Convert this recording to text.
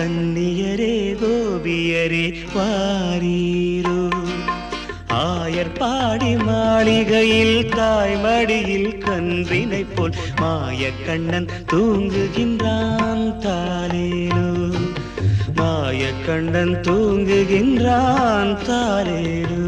கன்னியரே கோபியரே வாரீரோ. ஆயர்பாடி மாளிகையில் தாய் மடியில் கன்றினை போல் மாய கண்ணன் தூங்குகின்றான் தாலேலோ மாய கண்ணன் தூங்குகின்றான் தாலேலோ